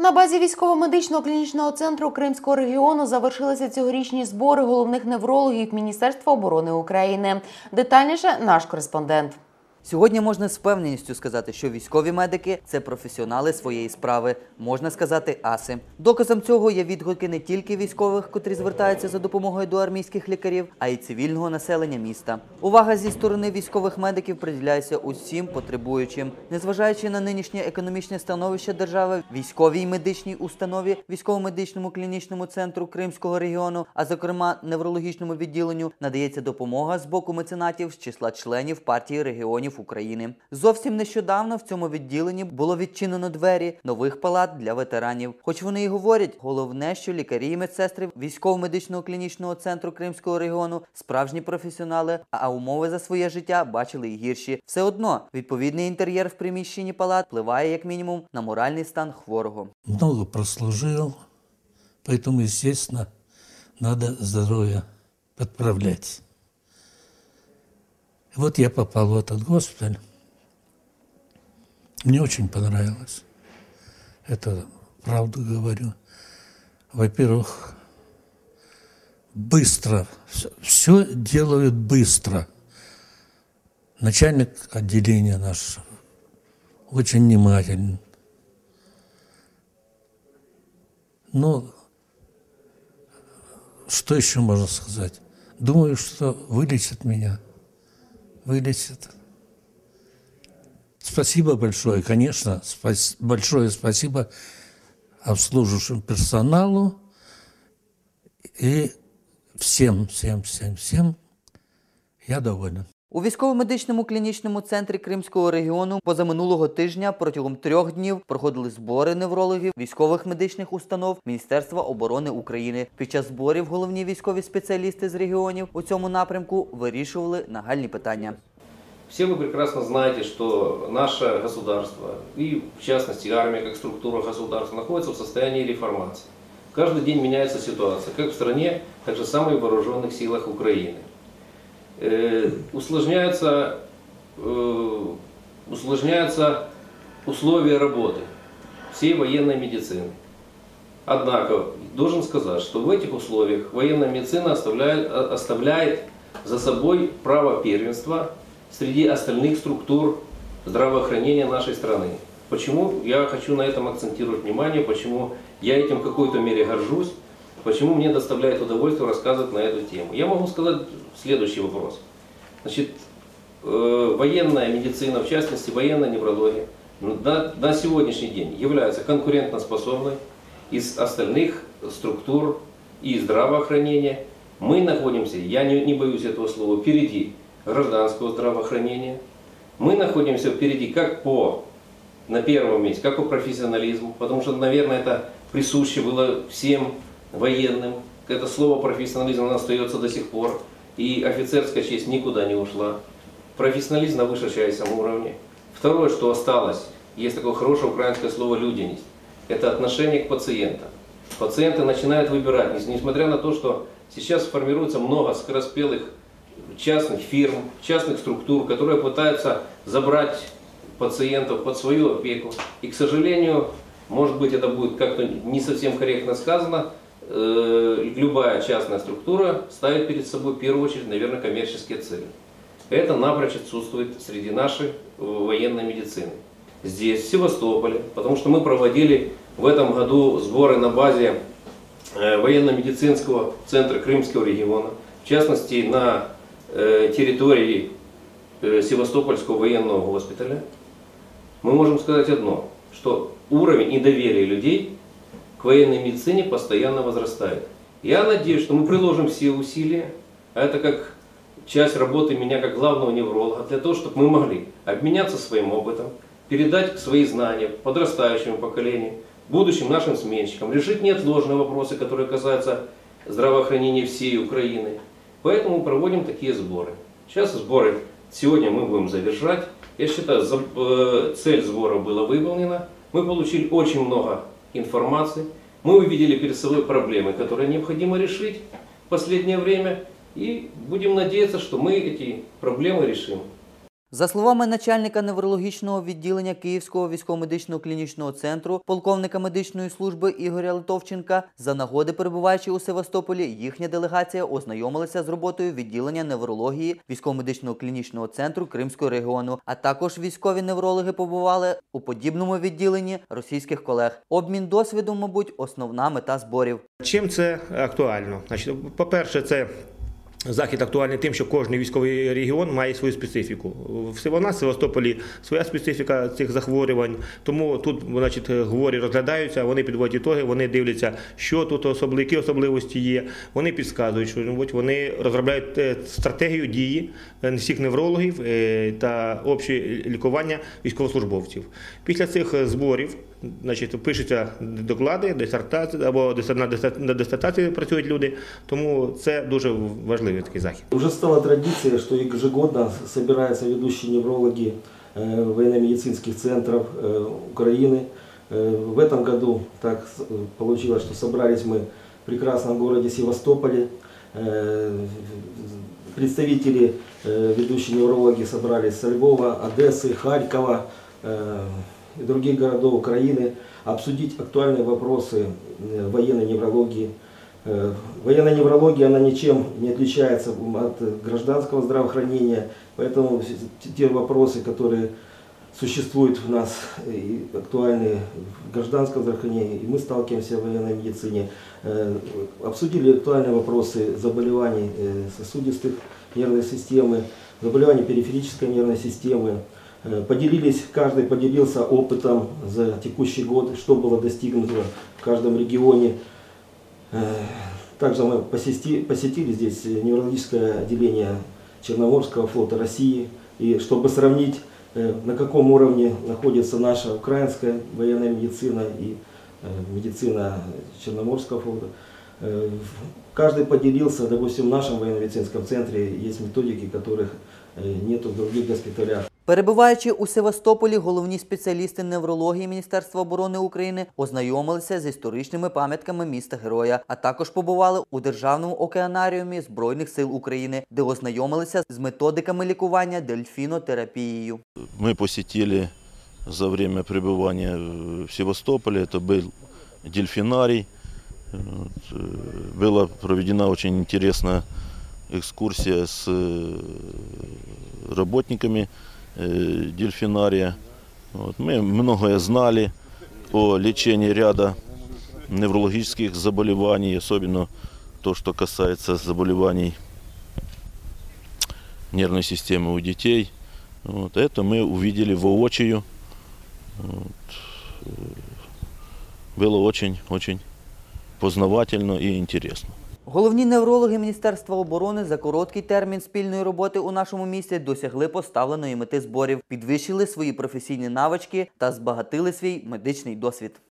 На базі військово-медичного клінічного центру Кримського регіону завершилися цьогорічні збори головних неврологів Міністерства оборони України. Детальніше наш кореспондент. Сьогодні можна з впевненістю сказати, що військові медики це професіонали своєї справи, можна сказати, аси. Доказом цього є відгуки не тільки військових, котрі звертаються за допомогою до армійських лікарів, а й цивільного населення міста. Увага зі сторони військових медиків приділяється усім потребуючим, незважаючи на нинішнє економічне становище держави, військовій медичній установі, військово-медичному клінічному центру Кримського регіону, а зокрема неврологічному відділенню, надається допомога з боку меценатів з числа членів партії регіонів України. Зовсім нещодавно в цьому відділенні було відчинено двері нових палат для ветеранів. Хоч вони і говорять, головне, що лікарі і медсестри військово-медичного клінічного центру Кримського регіону справжні професіонали, а умови за своє життя бачили і гірші. Все одно відповідний інтер'єр в приміщенні палат впливає як мінімум на моральний стан хворого. много прослужил, поэтому, естественно, надо здоровье подправлять. Вот я попал в этот госпиталь. Мне очень понравилось. Это правду говорю. Во-первых, быстро. Все делают быстро. Начальник отделения наш очень внимателен. Ну, что еще можно сказать? Думаю, что вылечит меня. Вылечит. Спасибо большое, конечно. спас- большое спасибо обслуживающему персоналу и всем, всем, всем, всем. Я доволен. У військово-медичному клінічному центрі Кримського регіону позаминулого тижня протягом трьох днів проходили збори неврологів військових медичних установ Міністерства оборони України. Під час зборів головні військові спеціалісти з регіонів у цьому напрямку вирішували нагальні питання. Все вы прекрасно знаете, что наше государство и, в частности, армия как структура государства находится в состоянии реформации. Каждый день меняется ситуация, как в стране, так же самое и в вооруженных силах Украины. Э, усложняются, э, усложняются условия работы всей военной медицины. Однако, должен сказать, что в этих условиях военная медицина оставляет, о- оставляет за собой право первенства среди остальных структур здравоохранения нашей страны. Почему я хочу на этом акцентировать внимание, почему я этим в какой-то мере горжусь, почему мне доставляет удовольствие рассказывать на эту тему. Я могу сказать следующий вопрос. Значит, э, военная медицина, в частности военная неврология, на, на сегодняшний день является конкурентоспособной из остальных структур и здравоохранения. Мы находимся, я не, не боюсь этого слова, впереди гражданского здравоохранения. Мы находимся впереди как по, на первом месте, как по профессионализму, потому что, наверное, это присуще было всем военным. Это слово профессионализм оно остается до сих пор. И офицерская честь никуда не ушла. Профессионализм на высочайшем уровне. Второе, что осталось, есть такое хорошее украинское слово «людяность». Это отношение к пациентам. Пациенты начинают выбирать, нес- несмотря на то, что сейчас формируется много скороспелых частных фирм, частных структур, которые пытаются забрать пациентов под свою опеку. И, к сожалению, может быть, это будет как-то не совсем корректно сказано, э, любая частная структура ставит перед собой в первую очередь, наверное, коммерческие цели. Это напрочь отсутствует среди нашей э, военной медицины. Здесь, в Севастополе, потому что мы проводили в этом году сборы на базе э, военно-медицинского центра Крымского региона, в частности на территории Севастопольского военного госпиталя, мы можем сказать одно, что уровень недоверия людей к военной медицине постоянно возрастает. Я надеюсь, что мы приложим все усилия, а это как часть работы меня как главного невролога, для того, чтобы мы могли обменяться своим опытом, передать свои знания подрастающему поколению, будущим нашим сменщикам, решить неотложные вопросы, которые касаются здравоохранения всей Украины. Поэтому проводим такие сборы. Сейчас сборы сегодня мы будем завершать. Я считаю, э, цель сбора была выполнена. Мы получили очень много информации. Мы увидели перед собой проблемы, которые необходимо решить в последнее время. И будем надеяться, что мы эти проблемы решим. За словами начальника неврологічного відділення Київського військово-медичного клінічного центру, полковника медичної служби Ігоря Литовченка, за нагоди перебуваючи у Севастополі, їхня делегація ознайомилася з роботою відділення неврології військово-медичного клінічного центру Кримського регіону. А також військові неврологи побували у подібному відділенні російських колег. Обмін досвідом, мабуть, основна мета зборів. Чим це актуально? Значить, по-перше, це захід актуальний тим, що кожен військовий регіон має свою специфіку. Всього на Севастополі своя специфіка цих захворювань. Тому тут, значить, хворі розглядаються, вони підводять ітоги, вони дивляться, що тут особливі, які особливості є. Вони підказують, що мабуть, вони розробляють е, стратегію дії е, всіх неврологів е, та обще лікування військовослужбовців. Після цих зборів значить, пишуться доклади, дисертації або на дисертації працюють люди, тому це дуже важливий такий захід. Уже стала традицией, что ежегодно собираются ведущие неврологи э, военно-медицинских центров э, Украины. Э, В этом году так получилось, что собрались мы в прекрасном городе Севастополе. Представители, ведущие неврологи собрались со Львова, Одессы, Харькова и других городов Украины обсудить актуальные вопросы военной неврологии, Военная неврология, она ничем не отличается от гражданского здравоохранения, поэтому те вопросы, которые существуют в нас и актуальны в гражданском здравоохранении, и мы сталкиваемся в военной медицине, э, обсудили актуальные вопросы заболеваний э, сосудистых нервной системы, заболеваний периферической нервной системы, Э, Поделились, каждый поделился опытом за текущий год, что было достигнуто в каждом регионе. Э, Также мы посети- посетили здесь неврологическое отделение Черноморского флота России, и чтобы сравнить, э, на каком уровне находится наша украинская военная медицина и э, медицина Черноморского флота. Каждый поделился, допустим, в нашем военно-медицинском центре есть методики, которых нету в других госпиталях. Перебуваючи у Севастополі, головні спеціалісти неврології Міністерства оборони України ознайомилися з історичними пам'ятками міста Героя, а також побували у державному океанаріумі Збройних сил України, де ознайомилися з методиками лікування дельфінотерапією. мы посетили за время пребывания в Севастополе. Это был дельфинарий. Вот, э, Была проведена очень интересная экскурсия с э, работниками э, дельфинария. Вот, Мы многое знали о лечении ряда неврологических заболеваний, особенно то, что касается заболеваний нервной системы у детей. Вот, это мы увидели воочию. Вот, Было очень-очень познавательно и интересно. Головні неврологи Міністерства оборони за короткий термін спільної роботи у нашому місті досягли поставленої мети зборів, підвищили свої професійні навички та збагатили свій медичний досвід.